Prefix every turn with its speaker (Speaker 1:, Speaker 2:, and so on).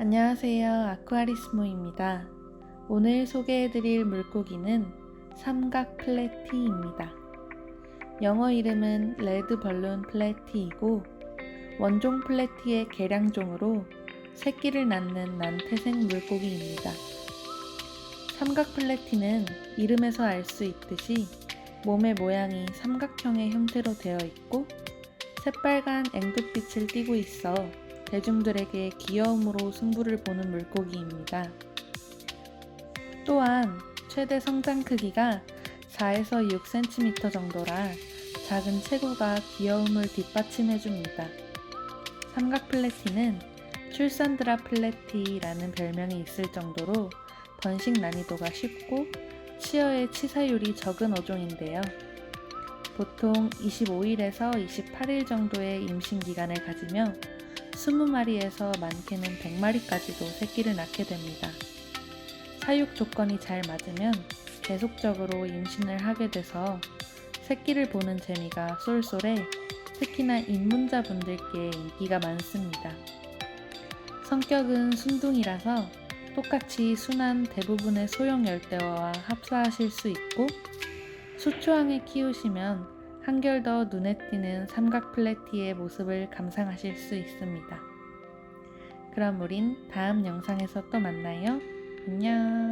Speaker 1: 안녕하세요. 아쿠아리스모입니다. 오늘 소개해드릴 물고기는 삼각 플래티입니다. 영어 이름은 레드 벌룬 플래티이고 원종 플래티의 개량종으로 새끼를 낳는 난태생 물고기입니다. 삼각 플래티는 이름에서 알 수 있듯이 몸의 모양이 삼각형의 형태로 되어 있고 새빨간 앵두빛을 띠고 있어 대중들에게 귀여움으로 승부를 보는 물고기입니다. 또한 최대 성장 크기가 4에서 6cm 정도라 작은 체구가 귀여움을 뒷받침해줍니다. 삼각 플래티는 출산드라 플래티라는 별명이 있을 정도로 번식 난이도가 쉽고 치어의 치사율이 적은 어종인데요. 보통 25일에서 28일 정도의 임신 기간을 가지며 20마리에서 많게는 100마리까지도 새끼를 낳게 됩니다. 사육 조건이 잘 맞으면 계속적으로 임신을 하게 돼서 새끼를 보는 재미가 쏠쏠해 특히나 입문자분들께 인기가 많습니다. 성격은 순둥이라서 똑같이 순한 대부분의 소형 열대어와 합사하실 수 있고 수초항에 키우시면 한결 더 눈에 띄는 삼각 플래티의 모습을 감상하실 수 있습니다. 그럼 우린 다음 영상에서 또 만나요. 안녕.